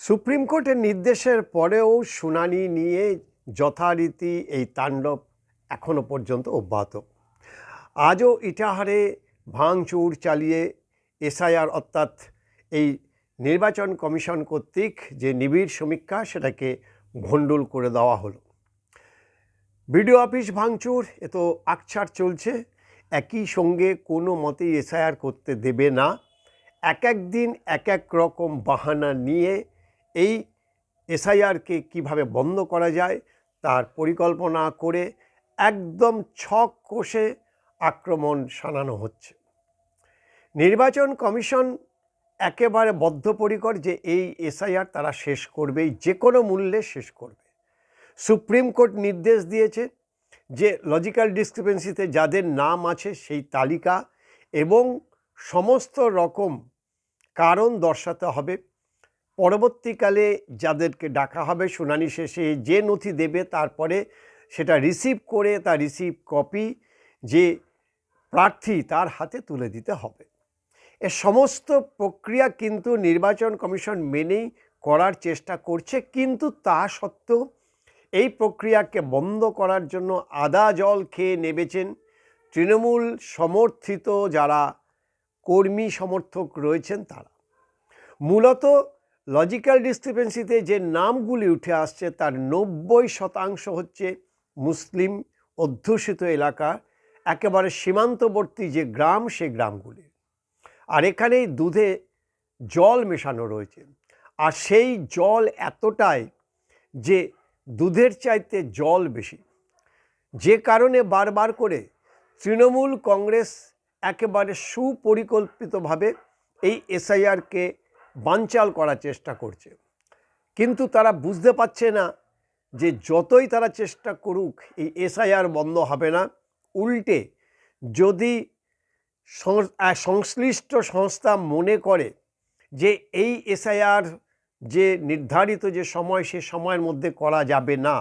Supreme কোর্টের নির্দেশের পরেও শুনানি নিয়ে যথারীতি এই তাণ্ডব এখনও পর্যন্ত অব্যাহত। আজও ইটাহারে ভাঙচুর চালিয়ে এসআইআর অর্থাৎ এই নির্বাচন কমিশন কর্তৃক যে নিবিড় সমীক্ষা, সেটাকে ভণ্ডুল করে দেওয়া হলো। বিডিও অফিস ভাঙচুর, এ তো আকছার চলছে। একই সঙ্গে কোনো মতেই এসআইআর করতে দেবে না। এক এক দিন এক এক রকম বাহানা নিয়ে এই এসআইআরকে কীভাবে বন্ধ করা যায় তার পরিকল্পনা করে একদম ছক কোষে আক্রমণ শানানো হচ্ছে। নির্বাচন কমিশন একেবারে বদ্ধপরিকর যে এই এসআইআর তারা শেষ করবেই, যে কোনো মূল্যে শেষ করবে। সুপ্রিম কোর্ট নির্দেশ দিয়েছে যে লজিক্যাল ডিসক্রিপেন্সিতে যাদের নাম আছে সেই তালিকা এবং সমস্ত রকম কারণ দর্শাতে হবে। পরবর্তীকালে যাদেরকে ডাকা হবে শুনানি শেষে যে নথি দেবে তারপরে সেটা রিসিভ করে তার রিসিভ কপি যে প্রার্থী তার হাতে তুলে দিতে হবে। এ সমস্ত প্রক্রিয়া কিন্তু নির্বাচন কমিশন মেনেই করার চেষ্টা করছে, কিন্তু তা সত্ত্বেও এই প্রক্রিয়াকে বন্ধ করার জন্য আদা জল খেয়ে নেবেছেন তৃণমূল সমর্থিত যারা কর্মী সমর্থক রয়েছেন তারা। মূলত লজিক্যাল ডিসক্রিপেন্সিতে যে নামগুলি উঠে আসছে, তার নব্বই শতাংশ হচ্ছে মুসলিম অধ্যুষিত এলাকা, একেবারে সীমান্তবর্তী যে গ্রাম, সে গ্রামগুলি। আর এখানেই দুধে জল মেশানো রয়েছে। আর সেই জল এতটাই যে দুধের চাইতে জল বেশি। যে কারণে বারবার করে তৃণমূল কংগ্রেস একেবারে সুপরিকল্পিতভাবে এই এসআইআরকে বানচাল করার চেষ্টা করছে। কিন্তু তারা বুঝতে পারছে না যে যতই তারা চেষ্টা করুক, এই এসআইআর বন্ধ হবে না। উল্টে যদি সংশ্লিষ্ট সংস্থা মনে করে যে এই এসআইআর যে নির্ধারিত যে সময়, সে সময়ের মধ্যে করা যাবে না,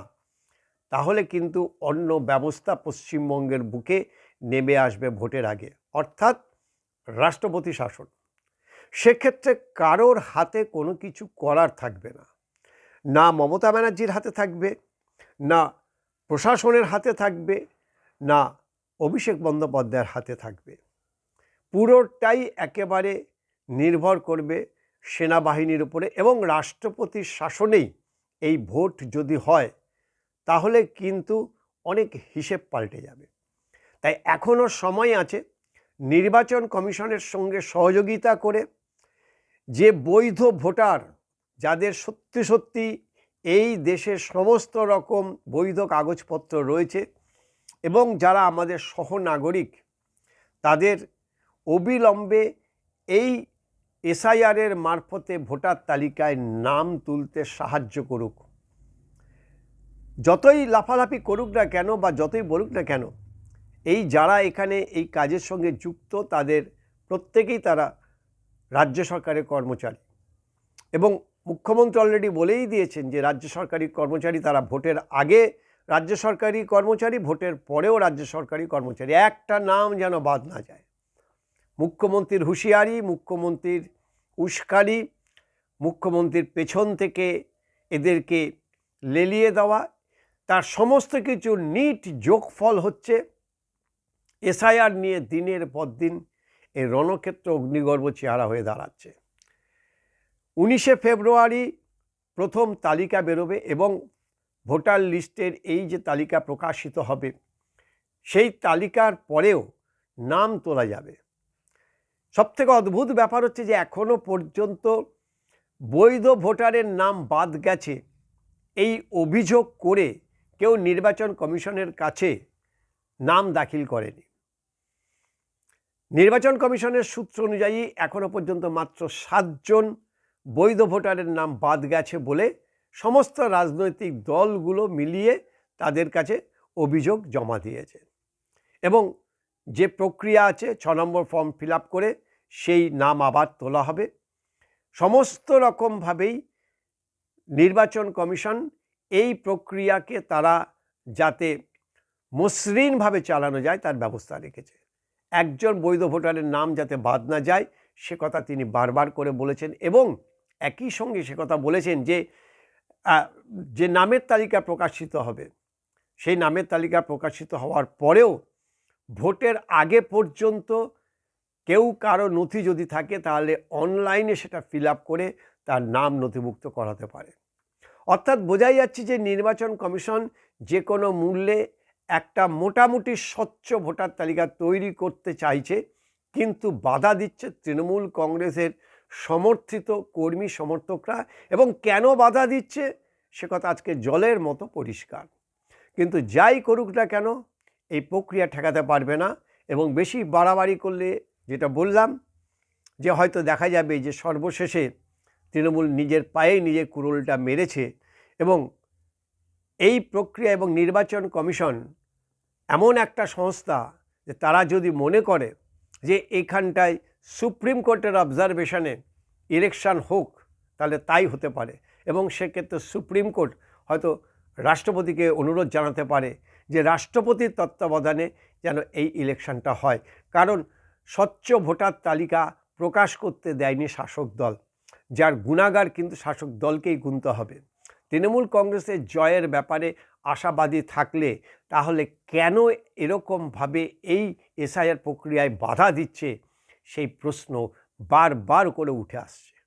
তাহলে কিন্তু অন্য ব্যবস্থা পশ্চিমবঙ্গের বুকে নেমে আসবে ভোটের আগে। অর্থাৎ রাষ্ট্রপতি শাসন। সেক্ষেত্রে কারোর হাতে কোনো কিছু করার থাকবে না। না মমতা ব্যানার্জির হাতে থাকবে, না প্রশাসনের হাতে থাকবে, না অভিষেক বন্দ্যোপাধ্যায়ের হাতে থাকবে। পুরোটাই একেবারে নির্ভর করবে সেনাবাহিনীর উপরে এবং রাষ্ট্রপতির শাসনেই এই ভোট যদি হয়, তাহলে কিন্তু অনেক হিসেব পাল্টে যাবে। তাই এখনও সময় আছে নির্বাচন কমিশনের সঙ্গে সহযোগিতা করে যে বৈধ ভোটার যাদের সত্যি সত্যি এই দেশের সমস্ত রকম বৈধ কাগজপত্র রয়েছে এবং যারা আমাদের সহনাগরিক, তাদের অবিলম্বে এই এসআইআরের মারফতে ভোটার তালিকায় নাম তুলতে সাহায্য করুক। যতই লাফালাফি করুক না কেন বা যতই বলুক না কেন, এই যারা এখানে এই কাজের সঙ্গে যুক্ত, তাদের প্রত্যেকেই তারা রাজ্য সরকারের কর্মচারী। এবং মুখ্যমন্ত্রী অলরেডি বলেই দিয়েছেন যে, রাজ্য সরকারি কর্মচারী তারা ভোটের আগে, রাজ্য সরকারি কর্মচারী ভোটের পরেও রাজ্য সরকারি কর্মচারী। একটা নাম যেন বাদ না যায়। মুখ্যমন্ত্রীর হুঁশিয়ারি, মুখ্যমন্ত্রীর উস্কানি, মুখ্যমন্ত্রীর পেছন থেকে এদেরকে লেলিয়ে দেওয়া, তার সমস্ত কিছু নিট যোগফল হচ্ছে এসআইআর নিয়ে দিনের পর দিন এই রণক্ষেত্র অগ্নিগর্ভ চেহারা হয়ে দাঁড়াচ্ছে। উনিশে ফেব্রুয়ারি প্রথম তালিকা বেরোবে এবং ভোটার লিস্টের এই যে তালিকা প্রকাশিত হবে, সেই তালিকার পরেও নাম তোলা যাবে। সবথেকে অদ্ভুত ব্যাপার হচ্ছে যে এখনও পর্যন্ত বৈধ ভোটারের নাম বাদ গেছে। এই অভিযোগ করে কেউ নির্বাচন কমিশনের কাছে নাম দাখিল করেনি। নির্বাচন কমিশনের সূত্র অনুযায়ী এখনও পর্যন্ত মাত্র সাতজন বৈধ ভোটারের নাম বাদ গেছে বলে সমস্ত রাজনৈতিক দলগুলো মিলিয়ে তাদের কাছে অভিযোগ জমা দিয়েছে। এবং যে প্রক্রিয়া আছে, ছ নম্বর ফর্ম ফিল করে সেই নাম আবার তোলা হবে। সমস্ত রকমভাবেই নির্বাচন কমিশন এই প্রক্রিয়াকে তারা যাতে মসৃণভাবে চালানো যায়, তার ব্যবস্থা রেখেছে। একজন বৈধ ভোটারের নাম যাতে বাদ না যায়, সে কথা তিনি বারবার করে বলেছেন এবং একই সঙ্গে সে কথা বলেছেন যে যে নামের তালিকা প্রকাশিত হবে, সেই নামের তালিকা প্রকাশিত হওয়ার পরেও ভোটের আগে পর্যন্ত কেউ কারও নথি যদি থাকে তাহলে অনলাইনে সেটা ফিল করে তার নাম নথিভুক্ত করাতে পারে। অর্থাৎ বোঝাই যাচ্ছে যে নির্বাচন কমিশন যে কোনো মূল্যে একটা মোটামুটি স্বচ্ছ ভোটার তালিকা তৈরি করতে চাইছে, কিন্তু বাধা দিচ্ছে তৃণমূল কংগ্রেসের সমর্থিত কর্মী সমর্থকরা এবং কেন বাধা দিচ্ছে? সে কথা আজকে জলের মতো পরিষ্কার। কিন্তু যাই করুক না কেন, এই প্রক্রিয়া ঠেকাতে পারবে না এবং বেশি বাড়াবাড়ি করলে যেটা বললাম, যে হয়তো দেখা যাবে যে সর্বশেষে তৃণমূল নিজের পায়েই নিজের কুরুলটা মেরেছে এবং এই প্রক্রিয়া এবং নির্বাচন কমিশন এমন একটা সংস্থা যে তারা যদি মনে করে যে এখানটায় সুপ্রিম কোর্টের অবজারভেশনে ইলেকশন হোক, তাহলে তাই হতে পারে। এবং সেক্ষেত্রে সুপ্রিম কোর্ট হয়তো রাষ্ট্রপতিকে অনুরোধ জানাতে পারে যে রাষ্ট্রপতির তত্ত্বাবধানে যেন এই ইলেকশনটা হয়। কারণ স্বচ্ছ ভোটার তালিকা প্রকাশ করতে দেয়নি শাসক দল, যার গুণাগার কিন্তু শাসক দলকেই গুনতে হবে। তৃণমূল কংগ্রেসের জয়ের ব্যাপারে আশাবাদী থাকলে তাহলে কেন এরকমভাবে এই এসআইআর প্রক্রিয়ায় বাধা দিচ্ছে? সেই প্রশ্ন বারবার করে উঠে আসছে।